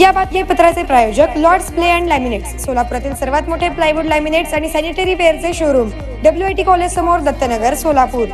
या बातमीपत्राचे प्रायोजक लॉर्ड्स प्ले अँड लॅमिनेट्स सोलापुरातील सर्वात मोठे प्लायवूड लॅमिनेट्स आणि sanitary वेअरचे showroom W I T college समोर दत्तनगर सोलापूर.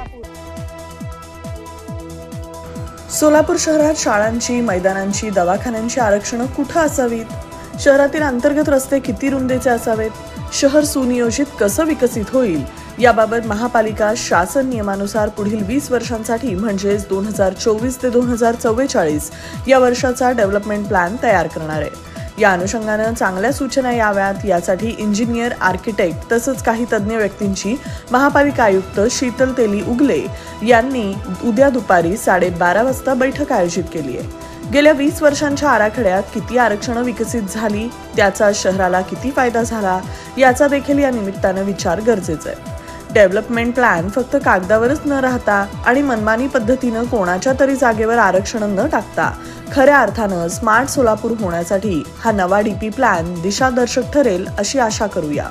सोलापूर शहरात शाळांची मैदानांची दवाखान्यांची आरक्षणं कुठं असावीत? शहरातील अंतर्गत रस्ते किती रुंदीचे असावेत? शहर सुनियोजित कसं विकसित होईल? याबाबत महापालिका शासन नियमानुसार पुढील वीस वर्षांसाठी म्हणजेच दोन हजार चोवीस ते दोन हजार चव्वेचाळीस या वर्षाचा डेव्हलपमेंट प्लॅन तयार करणार आहे. या अनुषंगानं चांगल्या सूचना याव्यात यासाठी इंजिनियर आर्किटेक्ट तसंच काही तज्ज्ञ व्यक्तींची महापालिका आयुक्त शीतल तेली उगले यांनी उद्या दुपारी साडेबारा वाजता बैठक आयोजित केली आहे. गेल्या वीस वर्षांच्या आराखड्यात किती आरक्षणं विकसित झाली त्याचा शहराला किती फायदा झाला याचा देखील या निमित्तानं विचार गरजेचा आहे. डेव्हलपमेंट प्लॅन फक्त कागदावरच न राहता आणि मनमानी पद्धतीनं कोणाच्या तरी जागेवर आरक्षण न टाकता खऱ्या अर्थानं स्मार्ट सोलापूर होण्यासाठी हा नवा डीपी प्लॅन दिशादर्शक ठरेल अशी आशा करूया.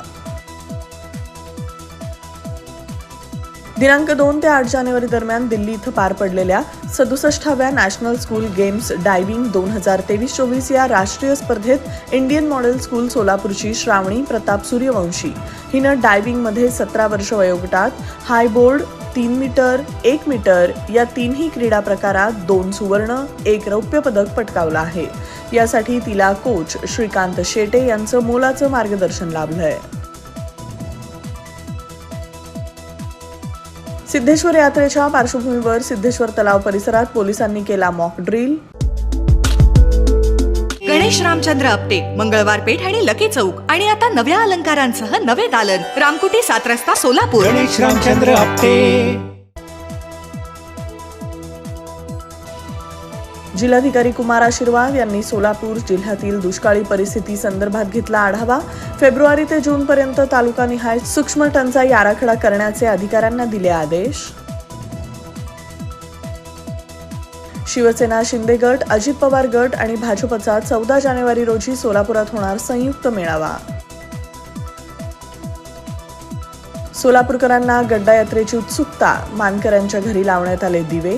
दिनांक दोन ते आठ जानेवारी दरम्यान दिल्ली इथं पार पडलेल्या सदुसष्टाव्या नॅशनल स्कूल गेम्स डायव्हिंग दोन हजार तेवीस चोवीस या राष्ट्रीय स्पर्धेत इंडियन मॉडेल स्कूल सोलापूरची श्रावणी प्रताप सूर्यवंशी. हिनं डायव्हिंगमध्ये सतरा वर्ष वयोगटात हाय बोर्ड तीन मीटर एक मीटर या तीनही क्रीडा प्रकारात दोन सुवर्ण एक रौप्य पदक पटकावलं आहे. यासाठी तिला कोच श्रीकांत शेटे यांचं मोलाचं मार्गदर्शन लाभलंय. सिद्धेश्वर यात्रेच्या पार्श्वभूमीवर सिद्धेश्वर तलाव परिसरात पोलिसांनी केला मॉक ड्रिल गणेश रामचंद्र आपटे मंगळवार पेठ आणि लकी चौक. आणि आता नव्या अलंकारांसह नवे दालन. रामकुटी सात रस्ता सोलापूर. गणेश रामचंद्र आपटे जिल्हाधिकारी कुमार आशीर्वाद यांनी सोलापूर जिल्ह्यातील दुष्काळी परिस्थिती संदर्भात घेतला आढावा. फेब्रुवारी ते जून पर्यंत तालुकानिहाय सूक्ष्म टंचाई आराखडा करण्याचे अधिकाऱ्यांना दिले आदेश. शिवसेना शिंदे गट अजित पवार गट आणि भाजपचा चौदा जानेवारी रोजी सोलापुरात होणार संयुक्त मेळावा. सोलापूरकरांना गड्डा यात्रेची उत्सुकता मानकऱ्यांच्या घरी लावण्यात आले दिवे.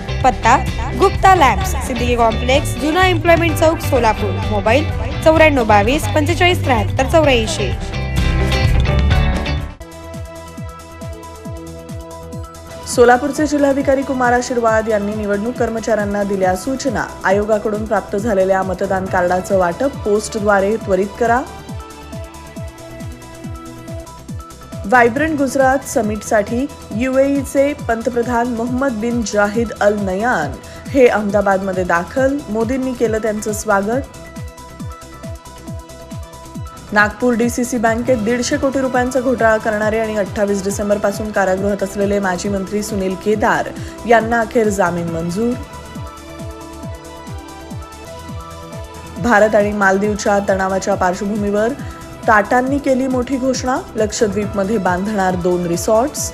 पत्ता गुप्ता लॅम्प्स सिद्दीकी कॉम्प्लेक्स जुना एम्प्लॉयमेंट चौक सोलापूर मोबाईल चौऱ्याण्णव बावीस पंचेचाळीस त्र्याहत्तर चौऱ्याऐंशी. सोलापूरचे जिल्हाधिकारी कुमार आशीर्वाद यांनी निवडणूक कर्मचाऱ्यांना दिल्या सूचना. आयोगाकडून प्राप्त झालेल्या मतदान कार्डाचं वाटप पोस्टद्वारे त्वरित करा. व्हायब्रंट गुजरात समिटसाठी युएईचे पंतप्रधान मोहम्मद बिन जाहिद अल नयान हे अहमदाबादमध्ये दाखल. मोदींनी केलं त्यांचं स्वागत. नागपूर डीसीसी बँकेत दीडशे कोटी रुपयांचा घोटाळा करणारे आणि अठ्ठावीस डिसेंबरपासून कारागृहात असलेले माजी मंत्री सुनील केदार यांना अखेर जामीन मंजूर. भारत आणि मालदीवच्या तणावाच्या पार्श्वभूमीवर टाटांनी केली मोठी घोषणा. लक्षद्वीपमध्ये बांधणार दोन रिसॉर्ट्स.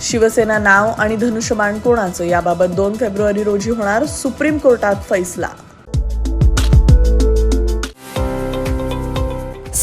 शिवसेना नाव आणि धनुष्यबाण कोणाचं? याबाबत दोन फेब्रुवारी रोजी होणार सुप्रीम कोर्टात फैसला.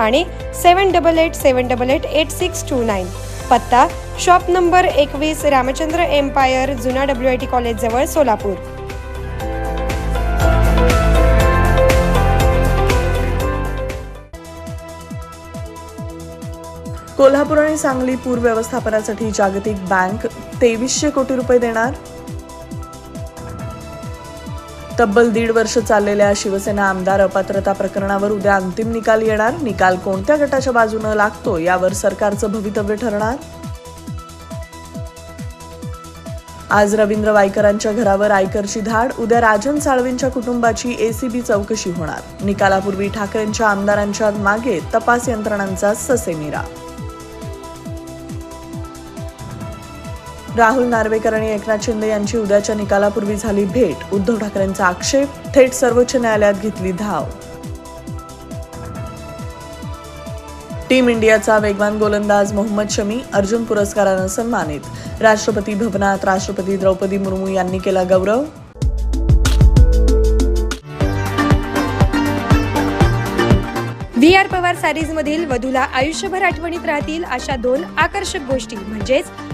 आणि seven double eight seven double eight eight six two nine. पत्ता शॉप नंबर एकवीस रामचंद्र एम्पायर जुना डब्ल्यू आय टी कॉलेजजवळ सोलापूर. कोल्हापूर आणि सांगली पूर व्यवस्थापनासाठी जागतिक बँक तेवीसशे कोटी रुपये देणार? तब्बल दीड वर्ष चाललेल्या शिवसेना आमदार अपात्रता प्रकरणावर उद्या अंतिम निकाल येणार. निकाल कोणत्या गटाच्या बाजूनं लागतो यावर सरकारचं भवितव्य ठरणार? आज रवींद्र वायकरांच्या घरावर आयकरची धाड उद्या राजन साळवींच्या कुटुंबाची एसीबी चौकशी होणार. निकालापूर्वी ठाकरेंच्या आमदारांच्या मागे तपास यंत्रणांचा ससेमिरा राहुल नार्वेकर आणि एकनाथ शिंदे यांची उद्याच्या निकालापूर्वी झाली भेट. उद्धव ठाकरेंचा आक्षेप थेट सर्वोच्च न्यायालयात घेतली धाव. टीम इंडियाचा वेगवान गोलंदाज मोहम्मद शमी अर्जुन पुरस्कारानं सन्मानित. राष्ट्रपती भवनात राष्ट्रपती द्रौपदी मुर्मू यांनी केला गौरव. व्ही आर पवार सॅरीज मधील वधूला आयुष्यभर आठवणीत राहतील अशा दोन आकर्षक गोष्टी म्हणजेच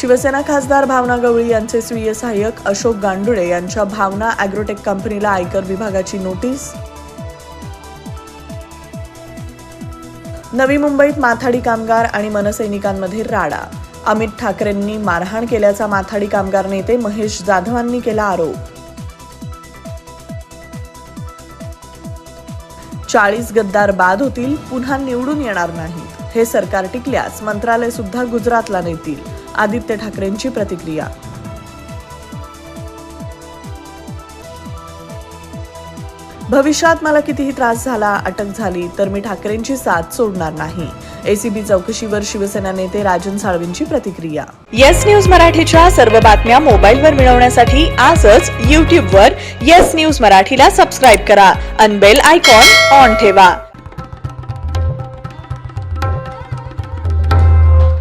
शिवसेना खासदार भावना गवळी यांचे स्वीय सहाय्यक अशोक गांडुळे यांच्या भावना अॅग्रोटेक कंपनीला आयकर विभागाची नोटीस. नवी मुंबईत माथाडी कामगार आणि मनसैनिकांमध्ये राडा. अमित ठाकरेंनी मारहाण केल्याचा माथाडी कामगार नेते महेश जाधवांनी केला आरोप. चाळीस गद्दार बाद होतील पुन्हा निवडून येणार नाहीत. हे सरकार टिकल्यास मंत्रालय सुद्धा गुजरातला नेतील. आदित्य ठाकरेंची प्रतिक्रिया. भविष्यात मला कितीही त्रास झाला अटक झाली तर मी ठाकरेंची साथ सोडणार नाही. एसीबी चौकशीवर शिवसेना नेते राजन साळवींची प्रतिक्रिया. येस न्यूज मराठीच्या सर्व बातम्या मोबाईलवर मिळवण्यासाठी आजच यूट्यूबवर येस न्यूज मराठीला सबस्क्राईब करा. अनबेल आयकॉन ऑन ठेवा.